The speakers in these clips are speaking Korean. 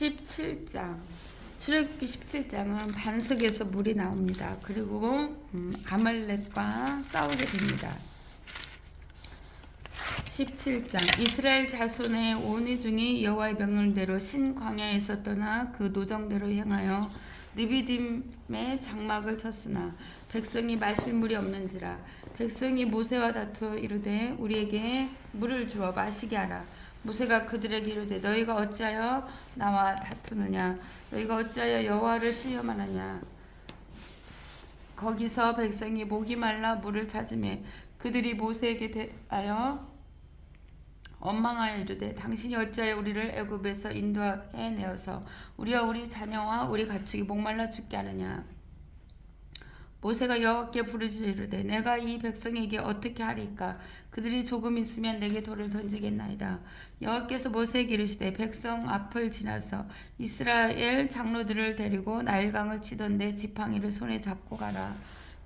17장 출애굽기 17장은 반석에서 물이 나옵니다. 그리고 음, 아말렉과 싸우게 됩니다. 17장 이스라엘 자손의 온위 중에 여호와의 명령대로 신 광야에서 떠나 그 노정대로 향하여 느비딤의 장막을 쳤으나 백성이 마실 물이 없는지라 백성이 모세와 다투어 이르되 우리에게 물을 주어 마시게 하라 모세가 그들에게 이르되 너희가 어찌하여 나와 다투느냐? 너희가 어찌하여 여호와를 시험하느냐? 거기서 백성이 목이 말라 물을 찾으매 그들이 모세에게 대하여 원망하여 이르되 당신이 어찌하여 우리를 애굽에서 인도해 내어서 우리와 우리 자녀와 우리 가축이 목말라 죽게 하느냐 모세가 여호와께 부르짖으되 내가 이 백성에게 어떻게 하리까? 그들이 조금 있으면 내게 돌을 던지겠나이다. 여호와께서 모세에게 이르시되 백성 앞을 지나서 이스라엘 장로들을 데리고 나일강을 치던데 지팡이를 손에 잡고 가라.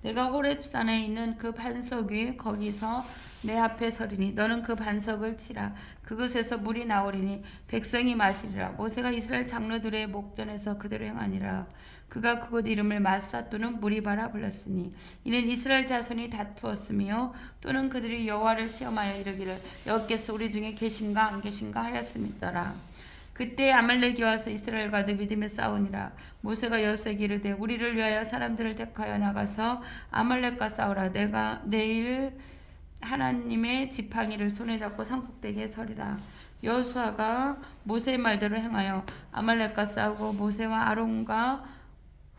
내가 호렙산에 있는 그 반석 위 거기서 내 앞에 서리니 너는 그 반석을 치라. 그것에서 물이 나오리니 백성이 마시리라. 모세가 이스라엘 장로들의 목전에서 그대로 행하니라. 그가 그곳 이름을 마사 또는 무리바라 불렀으니 이는 이스라엘 자손이 다투었으며 또는 그들이 여호와를 시험하여 이르기를 여호께서 우리 중에 계신가 안 계신가 하였음이더라. 그때 아말렉이 와서 이스라엘과 느비딤에 싸우니라. 모세가 여호수에게 이르되 우리를 위하여 사람들을 택하여 나가서 아말렉과 싸우라. 내가 내일 하나님의 지팡이를 손에 잡고 산꼭대기에 서리라. 여호수아가 모세의 말대로 행하여 아말렉과 싸우고 모세와 아론과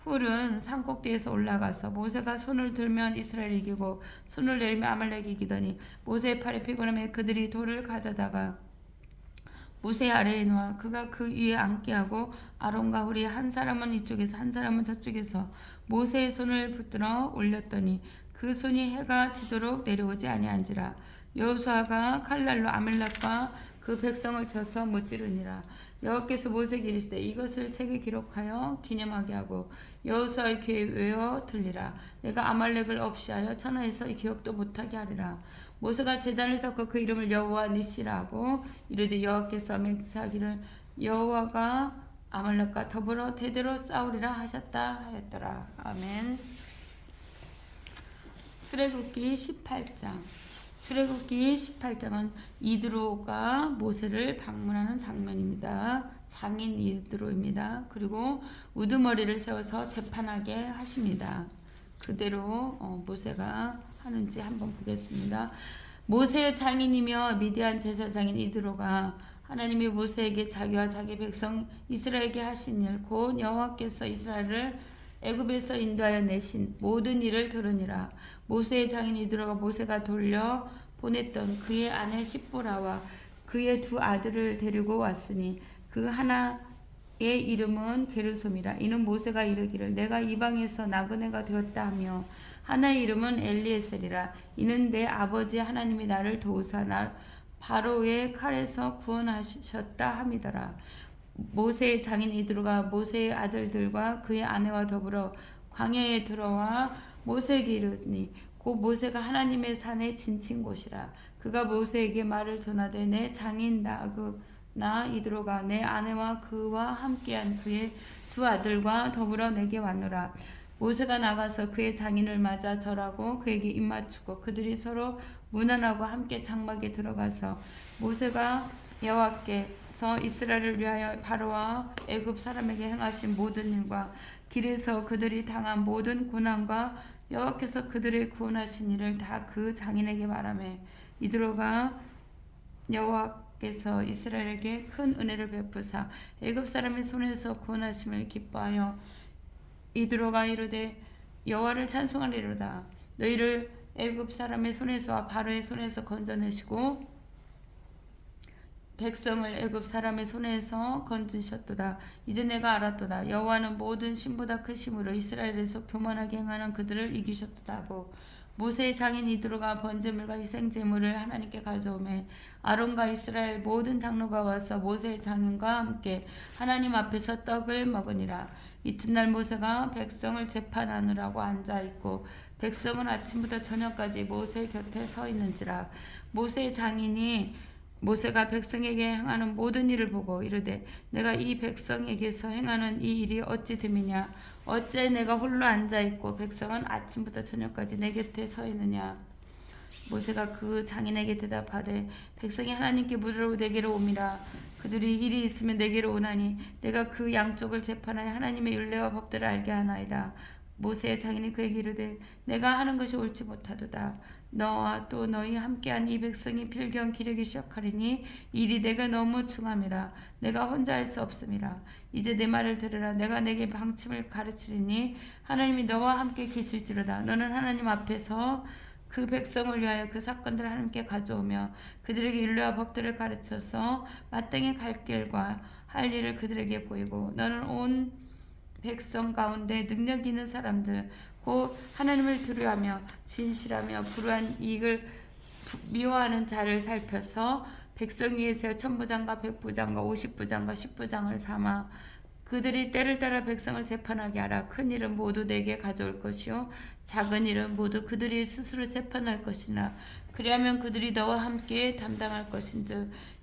훌은 산꼭대에서 올라가서 모세가 손을 들면 이스라엘이 이기고 손을 내리면 아말렉이 이기더니 모세의 팔에 피곤하며 그들이 돌을 가져다가 모세 아래에 놓아 그가 그 위에 앉게 하고 아론과 훌이 한 사람은 이쪽에서 한 사람은 저쪽에서 모세의 손을 붙들어 올렸더니 그 손이 해가 지도록 내려오지 아니한지라. 여호수아가 칼날로 아멜렉과 그 백성을 쳐서 무찌르니라. 여호께서 모세에게 이르시되 이것을 책에 기록하여 기념하게 하고 여호수아의 귀에 외워 들리라. 내가 아말렉을 없이 하여 천하에서 기억도 못하게 하리라. 모세가 제단을 쌓고 그 이름을 여호와 니시라 하고 이르되 여호께서 맹세하기를 여호와가 아말렉과 더불어 대대로 싸우리라 하셨다 하였더라. 아멘 출애굽기 18장 출애굽기 18장은 이드로가 모세를 방문하는 장면입니다. 장인 이드로입니다. 그리고 우두머리를 세워서 재판하게 하십니다. 그대로 어, 모세가 하는지 한번 보겠습니다. 모세의 장인이며 미디안 제사장인 이드로가 하나님이 모세에게 자기와 자기 백성 이스라엘에게 하신 일, 곧 여호와께서 이스라엘을 애굽에서 인도하여 내신 모든 일을 들으니라. 모세의 장인이 들어가 모세가 돌려 보냈던 그의 아내 십보라와 그의 두 아들을 데리고 왔으니 그 하나의 이름은 게르솜이라. 이는 모세가 이르기를 내가 이방에서 나그네가 되었다 하며 하나의 이름은 엘리에셀이라. 이는 내 아버지 하나님이 나를 도우사 나 바로의 칼에서 구원하셨다 함이더라. 모세의 장인 이드로가 모세의 아들들과 그의 아내와 더불어 광야에 들어와 모세에게 이르니 곧 모세가 하나님의 산에 진친 곳이라. 그가 모세에게 말을 전하되 내 장인 나그 나 이드로가 내 아내와 그와 함께한 그의 두 아들과 더불어 내게 왔노라. 모세가 나가서 그의 장인을 맞아 절하고 그에게 입맞추고 그들이 서로 문안하고 함께 장막에 들어가서 모세가 여호와께 서 이스라엘을 위하여 바로와 애굽 사람에게 행하신 모든 일과 길에서 그들이 당한 모든 고난과 여호와께서 그들을 구원하신 일을 다 그 장인에게 말하며 이드로가 여호와께서 이스라엘에게 큰 은혜를 베푸사 애굽 사람의 손에서 구원하심을 기뻐하여 이드로가 이르되 여호와를 찬송하리로다. 너희를 애굽 사람의 손에서와 바로의 손에서 건져내시고 백성을 애굽 사람의 손에서 건지셨도다. 이제 내가 알았도다. 여호와는 모든 신보다 크심으로 이스라엘에서 교만하게 행하는 그들을 이기셨도다 하고 모세의 장인 이드로가 번제물과 희생제물을 하나님께 가져오매 아론과 이스라엘 모든 장로가 와서 모세의 장인과 함께 하나님 앞에서 떡을 먹으니라. 이튿날 모세가 백성을 재판하느라고 앉아 있고 백성은 아침부터 저녁까지 모세 곁에 서 있는지라 모세의 장인이 모세가 백성에게 행하는 모든 일을 보고 이르되 내가 이 백성에게서 행하는 이 일이 어찌 됨이냐? 어째 내가 홀로 앉아 있고 백성은 아침부터 저녁까지 내 곁에 서 있느냐? 모세가 그 장인에게 대답하되 백성이 하나님께 물으러 내게로 옴이라 그들이 일이 있으면 내게로 오나니 내가 그 양쪽을 재판하여 하나님의 율례와 법들을 알게 하나이다. 모세의 장인이 그에게 이르되 내가 하는 것이 옳지 못하도다 너와 또 너희 함께한 이 백성이 필경 기르기 시작하리니 일이 내가 너무 중함이라 내가 혼자 할 수 없음이라. 이제 내 말을 들으라. 내가 내게 방침을 가르치리니 하나님이 너와 함께 계실지로다. 너는 하나님 앞에서 그 백성을 위하여 그 사건들을 하나님께 가져오며 그들에게 율례와 법들을 가르쳐서 마땅히 갈 길과 할 일을 그들에게 보이고 너는 온 백성 가운데 능력 있는 사람들 곧 하나님을 두려워하며 진실하며 불우한 이익을 부- 미워하는 자를 살펴서 백성 위에서 천부장과 백부장과 오십부장과 십부장을 삼아 그들이 때를 따라 백성을 재판하게 하라. 큰 일은 모두 내게 가져올 것이요 작은 일은 모두 그들이 스스로 재판할 것이나 그리하면 그들이 너와 함께 담당할 것인 즉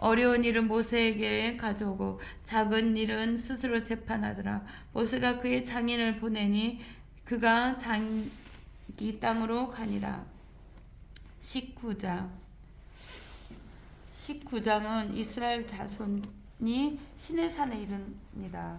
어려운 일은 모세에게 가져오고 작은 일은 스스로 재판하더라. 모세가 그의 장인을 보내니 그가 자기 땅으로 가니라. 19장 19장은 이스라엘 자손이 신의 산에 이릅니다.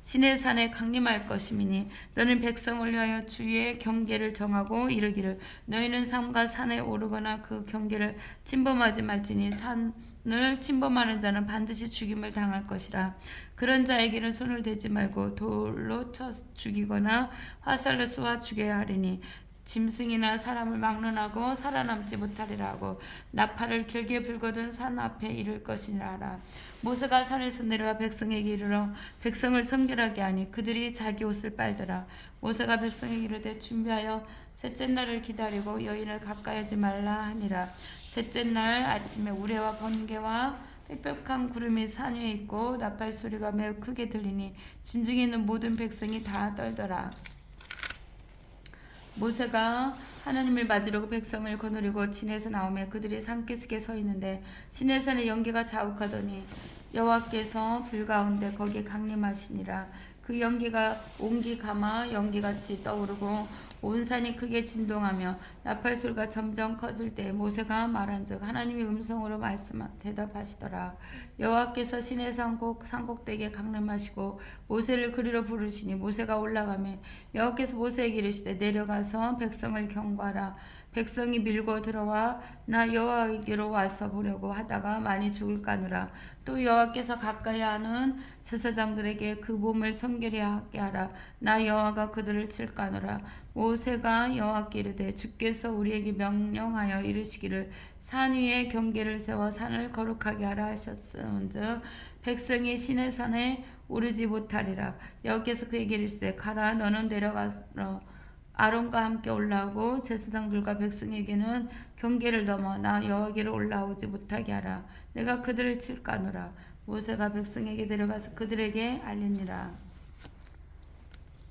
신의 산에 강림할 것임이니 너는 백성을 위하여 주의 경계를 정하고 이르기를 너희는 산과 산에 오르거나 그 경계를 침범하지 말지니 산을 침범하는 자는 반드시 죽임을 당할 것이라. 그런 자에게는 손을 대지 말고 돌로 쳐 죽이거나 화살로 쏘아 죽여야 하리니 짐승이나 사람을 막론하고 살아남지 못하리라 하고 나팔을 길게 불거든 산 앞에 이를 것이라. 모세가 산에서 내려와 백성에게 이르러 백성을 성결하게 하니 그들이 자기 옷을 빨더라. 모세가 백성에게 이르되 준비하여 셋째 날을 기다리고 여인을 가까이 하지 말라 하니라. 셋째 날 아침에 우레와 번개와 빽빽한 구름이 산 위에 있고 나팔 소리가 매우 크게 들리니 진중에 있는 모든 백성이 다 떨더라 모세가 하나님을 맞으려고 백성을 거느리고 진에서 나오며 그들이 산기슭에 서 있는데 시내산의 연기가 자욱하더니 여호와께서 불 가운데 거기에 강림하시니라. 그 연기가 온기 감아 연기같이 떠오르고 온 산이 크게 진동하며 나팔 소리가 점점 커질 때 모세가 말한즉 하나님이 음성으로 말씀 대답하시더라. 여호와께서 시내 산곡 산곡대기에 강림하시고 모세를 그리로 부르시니 모세가 올라가매 여호와께서 모세에게 이르시되 내려가서 백성을 경고하라. 백성이 밀고 들어와 나 여호와에게로 와서 보려고 하다가 많이 죽을까느라. 또 여호와께서 가까이 하는 제사장들에게 그 몸을 성결히 하게 하라. 나 여호와가 그들을 칠까느라 모세가 여호와께 이르되 주께서 우리에게 명령하여 이르시기를 산 위에 경계를 세워 산을 거룩하게 하라 하셨은즉 백성이 신의 산에 오르지 못하리라. 여호와께서 그에게 이르시되 가라 너는 내려가서 아론과 함께 올라오고 제사장들과 백성에게는 경계를 넘어 나 여호와께로 올라오지 못하게 하라. 내가 그들을 칠까노라. 모세가 백성에게 데려가서 그들에게 알리니라.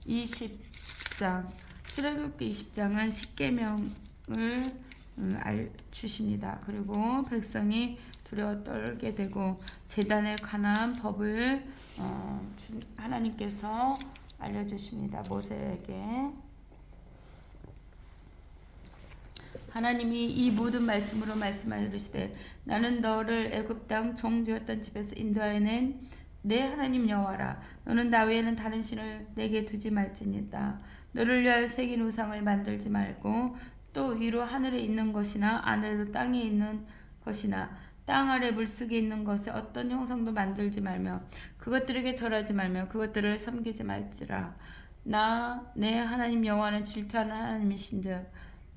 20장 출애굽기 20장은 십계명을 음, 알 주십니다. 그리고 백성이 두려워 떨게 되고 재단에 관한 법을 어, 주- 하나님께서 알려주십니다. 모세에게 하나님이 이 모든 말씀으로 말씀하여 이르시되 나는 너를 애굽 땅 종되었던 집에서 인도하여낸 내 하나님 여호와라. 너는 나 외에는 다른 신을 내게 두지 말지니다. 너를 위하여 새긴 우상을 만들지 말고 또 위로 하늘에 있는 것이나 아래로 땅에 있는 것이나 땅 아래 물속에 있는 것에 어떤 형상도 만들지 말며 그것들에게 절하지 말며 그것들을 섬기지 말지라. 나 내 하나님 여호와는 질투하는 하나님이신즉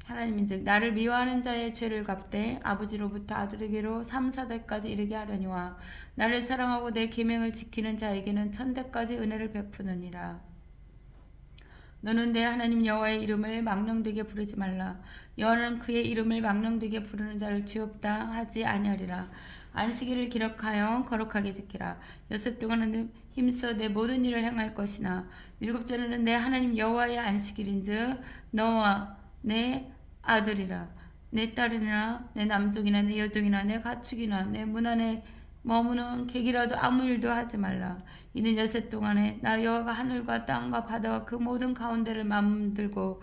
하나님인즉 나를 미워하는 자의 죄를 갚되 아버지로부터 아들에게로 3, 4대까지 이르게 하려니와 나를 사랑하고 내 계명을 지키는 자에게는 천대까지 은혜를 베푸느니라. 너는 내 하나님 여호와의 이름을 망령되게 부르지 말라. 여호와는 그의 이름을 망령되게 부르는 자를 죄없다 하지 아니하리라. 안식일을 기록하여 거룩하게 지키라. 여섯 동안은 힘써 내 모든 일을 행할 것이나 일곱째는 내 하나님 여호와의 안식일인즉 너와 내 아들이라 내 딸이나 내 남종이나 내 여종이나 내 가축이나 내 문 안에 머무는 객이라도 아무 일도 하지 말라. 이는 여섯 동안에 나 여호와가 하늘과 땅과 바다와 그 모든 가운데를 만들고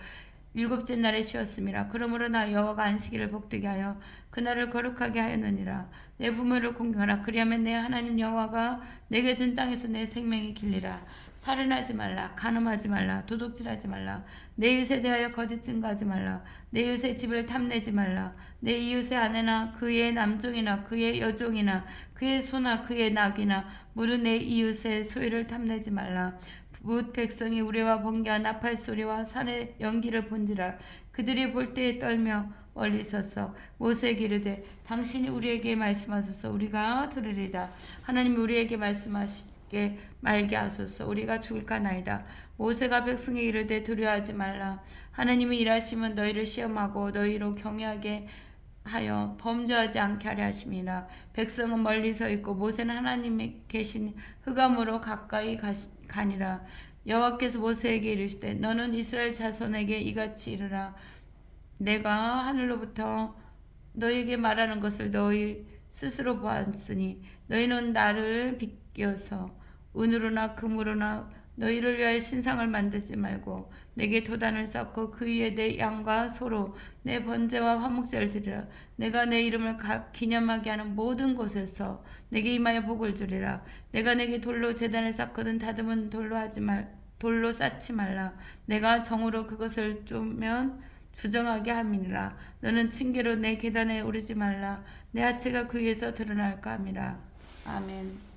일곱째 날에 쉬었음이라. 그러므로 나 여호와가 안식일을 복되게 하여 그날을 거룩하게 하였느니라. 내 부모를 공경하라. 그리하면 내 하나님 여호와가 내게 준 땅에서 내 생명이 길리라. 살인하지 말라, 간음하지 말라, 도둑질하지 말라, 내 이웃에 대하여 거짓 증거하지 말라, 내 이웃의 집을 탐내지 말라, 내 이웃의 아내나 그의 남종이나 그의 여종이나 그의 소나 그의 낙이나 무릇 내 이웃의 소유를 탐내지 말라. 뭇 백성이 우레와 번개와 나팔 소리와 산의 연기를 본지라 그들이 볼 때에 떨며 멀리 서서 모세에게 이르되 당신이 우리에게 말씀하소서. 우리가 들으리다 하나님이 우리에게 말씀하시게 말게 하소서. 우리가 죽을까 나이다. 모세가 백성에 이르되 두려워하지 말라. 하나님이 일하시면 너희를 시험하고 너희로 경외하게 하여 범죄하지 않게 하려 하심이라. 백성은 멀리 서 있고 모세는 하나님이 계신 흑암으로 가까이 가시, 가니라. 여호와께서 모세에게 이르시되 너는 이스라엘 자손에게 이같이 이르라 내가 하늘로부터 너희에게 말하는 것을 너희 스스로 보았으니 너희는 나를 비껴서 은으로나 금으로나 너희를 위하여 신상을 만들지 말고 내게 도단을 쌓고 그 위에 내 양과 소로 내 번제와 화목제를 드리라. 내가 내 이름을 가- 기념하게 하는 모든 곳에서 내게 임하여 복을 주리라. 내가 내게 돌로 재단을 쌓거든 다듬은 돌로 하지 말 돌로 쌓지 말라. 내가 정으로 그것을 쪼면 부정하게 함이니라. 너는 층계로 내 계단에 오르지 말라. 내 하체가 그 위에서 드러날까 함이라. 아멘